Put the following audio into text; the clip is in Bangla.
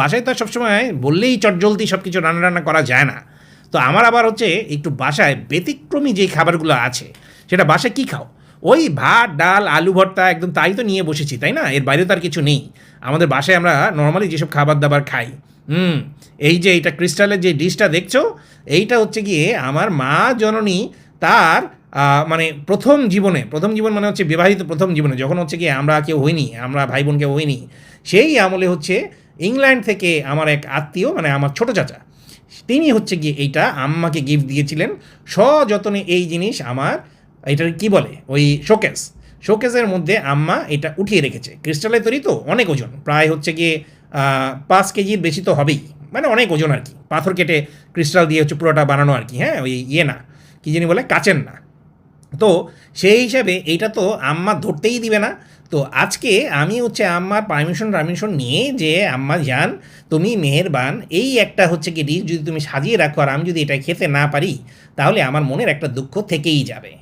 বাসায় তো সবসময় বললেই চটজলদি সব কিছু রান্না রান্না করা যায় না। তো আমার আবার হচ্ছে একটু বাসায় ব্যতিক্রমী যে খাবারগুলো আছে, সেটা বাসায় কী খাও? ওই ভাত, ডাল, আলু ভর্তা একদম তাই তো নিয়ে বসেছি, তাই না? এর বাইরে তো আর কিছু নেই। আমাদের বাসায় আমরা নর্মালি যেসব খাবার দাবার খাই, হুম, এই যে এইটা ক্রিস্টালের যে ডিশটা দেখছ, এইটা হচ্ছে গিয়ে আমার মা জননী তার মানে প্রথম জীবনে, প্রথম জীবন মানে হচ্ছে বিবাহিত প্রথম জীবনে, যখন হচ্ছে গিয়ে আমরা কেউ হইনি, আমরা ভাই বোন কেউ হইনি, সেই আমলে হচ্ছে ইংল্যান্ড থেকে আমার এক আত্মীয় মানে আমার ছোট চাচা, তিনি হচ্ছে গিয়ে এইটা আম্মাকে গিফট দিয়েছিলেন। সযত্নে এই জিনিস আমার, এটার কি বলে? ওই শোকেস শোকেসের মধ্যে আম্মা এটা উঠিয়ে রেখেছে। ক্রিস্টালের তৈরি তো অনেক ওজন, প্রায় হচ্ছে গিয়ে পাঁচ কেজির বেশি তো হবেই। মানে অনেক ওজন আর কি। পাথর কেটে ক্রিস্টাল দিয়ে হচ্ছে পুরোটা বানানো আর কি হ্যাঁ? ওই ইয়ে না, কী জানি বলে? কাচেন না। তো সেই হিসাবে এটা তো আম্মা ধরতেই দিবে না। তো আজকে আমি হচ্ছে আম্মার পারমিশন পারমিশন নিয়ে যে আম্মা যান, তুমি মেহেরবান, এই একটা হচ্ছে কি ডিশ যদি তুমি সাজিয়ে রাখো আর আমি যদি এটা খেতে না পারি, তাহলে আমার মনের একটা দুঃখ থেকেই যাবে।